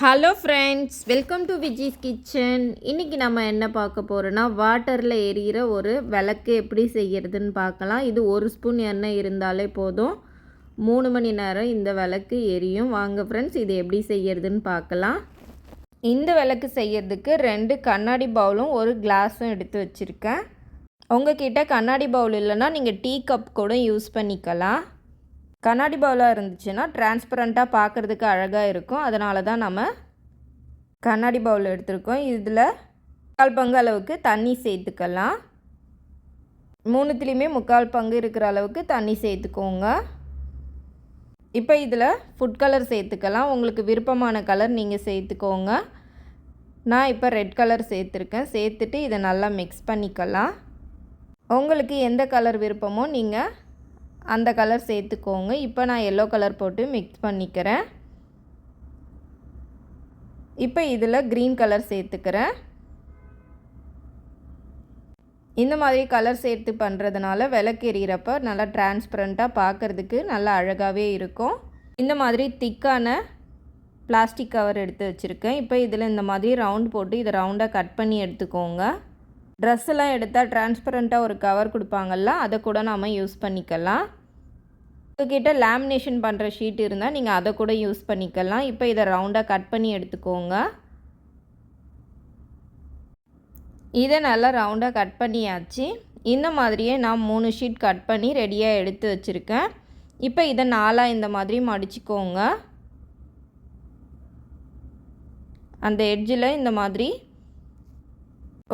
Hello friends welcome to Viji's kitchen இன்றைக்கி நம்ம என்ன பார்க்க போகிறோன்னா வாட்டரில் எரியிற ஒரு விளக்கு எப்படி செய்கிறதுன்னு பார்க்கலாம். இது ஒரு ஸ்பூன் எண்ணெய் இருந்தாலே போதும். மூணு மணி நேரம் இந்த விளக்கு எரியும். வாங்க ஃப்ரெண்ட்ஸ் இது எப்படி செய்கிறதுன்னு பார்க்கலாம். இந்த விளக்கு செய்யறதுக்கு ரெண்டு கண்ணாடி பவுலும் ஒரு கிளாஸும் எடுத்து வச்சுருக்கேன். உங்ககிட்ட கண்ணாடி பவுல் இல்லைன்னா நீங்கள் டீ கப் கூட யூஸ் பண்ணிக்கலாம். கண்ணாடி பவுலாக இருந்துச்சுன்னா டிரான்ஸ்பரண்ட்டாக பார்க்குறதுக்கு அழகாக இருக்கும். அதனால தான் நம்ம கண்ணாடி பவுல் எடுத்திருக்கோம். இதில் முக்கால் பங்கு அளவுக்கு தண்ணி சேர்த்துக்கலாம். மூணுத்துலேயுமே முக்கால் பங்கு இருக்கிற அளவுக்கு தண்ணி சேர்த்துக்கோங்க. இப்போ இதில் ஃபுட் கலர் சேர்த்துக்கலாம். உங்களுக்கு விருப்பமான கலர் நீங்கள் சேர்த்துக்கோங்க. நான் இப்போ ரெட் கலர் சேர்த்துருக்கேன். சேர்த்துட்டு இதை நல்லா மிக்ஸ் பண்ணிக்கலாம். உங்களுக்கு எந்த கலர் விருப்பமோ நீங்கள் அந்த கலர் சேர்த்துக்கோங்க. இப்போ நான் எல்லோ கலர் போட்டு மிக்ஸ் பண்ணிக்கிறேன். இப்போ இதில் க்ரீன் கலர் சேர்த்துக்கிறேன். இந்த மாதிரி கலர் சேர்த்து பண்ணுறதுனால விளக்கு எறிகிறப்ப நல்லா டிரான்ஸ்பரண்ட்டாக பார்க்குறதுக்கு நல்லா அழகாகவே இருக்கும். இந்த மாதிரி திக்கான பிளாஸ்டிக் கவர் எடுத்து வச்சுருக்கேன். இப்போ இதில் இந்த மாதிரி ரவுண்ட் போட்டு இதை ரவுண்டாக கட் பண்ணி எடுத்துக்கோங்க. ட்ரெஸ்ஸெல்லாம் எடுத்தால் டிரான்ஸ்பரண்ட்டாக ஒரு கவர் கொடுப்பாங்கல்ல அதை கூட நாம் யூஸ் பண்ணிக்கலாம். உங்ககிட்ட லேமினேஷன் பண்ணுற ஷீட் இருந்தால் நீங்கள் அதை கூட யூஸ் பண்ணிக்கலாம். இப்போ இதை ரவுண்டாக கட் பண்ணி எடுத்துக்கோங்க. இதை நல்லா ரவுண்டாக கட் பண்ணியாச்சு. இந்த மாதிரியே நான் மூணு ஷீட் கட் பண்ணி ரெடியாக எடுத்து வச்சுருக்கேன். இப்போ இதை நாலாக இந்த மாதிரி மடிச்சுக்கோங்க. அந்த எட்ஜில் இந்த மாதிரி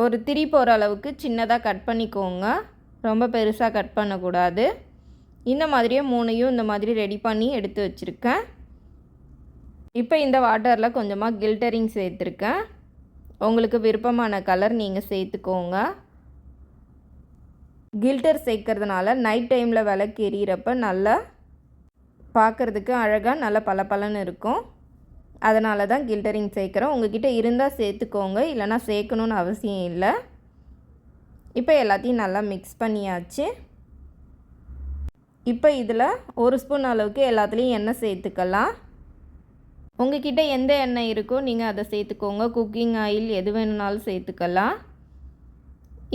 ஒரு திரி போகிற அளவுக்கு சின்னதாக கட் பண்ணிக்கோங்க. ரொம்ப பெருசாக கட் பண்ணக்கூடாது. இந்த மாதிரியே மூணையும் இந்த மாதிரி ரெடி பண்ணி எடுத்து வச்சுருக்கேன். இப்போ இந்த வாட்டரில் கொஞ்சமாக கில்டரிங் சேர்த்துருக்கேன். உங்களுக்கு விருப்பமான கலர் நீங்கள் சேர்த்துக்கோங்க. கில்டர் சேர்க்கறதுனால நைட் டைமில் விளக்கு எரியிறப்ப நல்லா பார்க்குறதுக்கு அழகாக நல்லா பளபளன்னு இருக்கும். அதனால தான் கில்டரிங் சேர்க்குறோம் உங்ககிட்ட இருந்தால் சேர்த்துக்கோங்க. இல்லைனா சேர்க்கணுன்னு அவசியம் இல்லை. இப்போ எல்லாத்தையும் நல்லா மிக்ஸ் பண்ணியாச்சு. இப்போ இதில் ஒரு ஸ்பூன் அளவுக்கு எல்லாத்துலேயும் எண்ணெய் சேர்த்துக்கலாம். உங்ககிட்ட எந்த எண்ணெய் இருக்கோ நீங்கள் அதை சேர்த்துக்கோங்க. குக்கிங் ஆயில் எது வேணுனாலும் சேர்த்துக்கலாம்.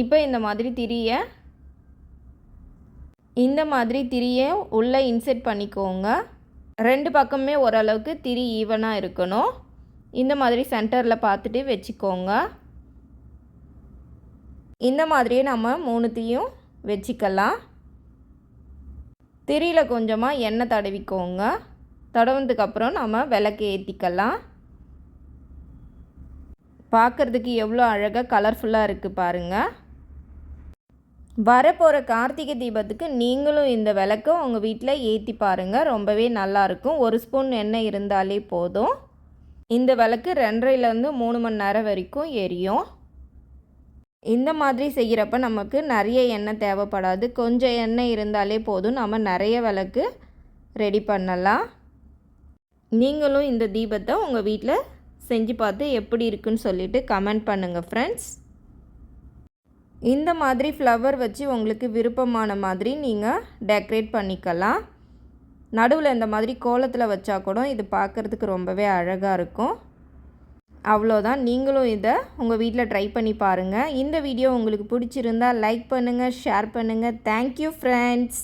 இப்போ இந்த மாதிரி திரிய இந்த மாதிரி திரியை உள்ளே இன்செர்ட் பண்ணிக்கோங்க. ரெண்டு பக்கமே ஓரளவுக்கு திரி ஈவனாக இருக்கணும். இந்த மாதிரி சென்டரில் பார்த்துட்டு வச்சுக்கோங்க. இந்த மாதிரியே நம்ம மூணுத்தையும் வச்சுக்கலாம். திரியில் கொஞ்சமாக எண்ணெய் தடவிக்கோங்க. தடவுனதுக்கப்புறம் நம்ம விளக்கு ஏற்றிக்கலாம் பார்க்குறதுக்கு எவ்வளோ அழகாக கலர்ஃபுல்லாக இருக்குது பாருங்கள் வரப்போகிற கார்த்திகை தீபத்துக்கு நீங்களும் இந்த விளக்கை உங்கள் வீட்டில் ஏற்றி பாருங்கள் ரொம்பவே நல்லாயிருக்கும் ஒரு ஸ்பூன் எண்ணெய் இருந்தாலே போதும். இந்த விளக்கு ரெண்டரைலேருந்து மூணு மணி நேரம் வரைக்கும் எரியும். இந்த மாதிரி செய்கிறப்ப நமக்கு நிறைய எண்ணெய் தேவைப்படாது. கொஞ்சம் எண்ணெய் இருந்தாலே போதும். நம்ம நிறைய விளக்கு ரெடி பண்ணலாம். நீங்களும் இந்த தீபத்தை உங்கள் வீட்டில் செஞ்சு பார்த்து எப்படி இருக்குன்னு சொல்லிவிட்டு கமெண்ட் பண்ணுங்கள் ஃப்ரெண்ட்ஸ் இந்த மாதிரி ஃப்ளவர் வச்சு உங்களுக்கு விருப்பமான மாதிரி நீங்கள் டெக்கரேட் பண்ணிக்கலாம். நடுவில் இந்த மாதிரி கோலத்தில் வச்சா கூட இது பார்க்குறதுக்கு ரொம்பவே அழகாக இருக்கும். அவ்வளோதான். நீங்களும் இதை உங்கள் வீட்டில் ட்ரை பண்ணி பாருங்கள் இந்த வீடியோ உங்களுக்கு பிடிச்சிருந்தால் லைக் பண்ணுங்கள் ஷேர் பண்ணுங்கள் தேங்க்யூ ஃப்ரெண்ட்ஸ்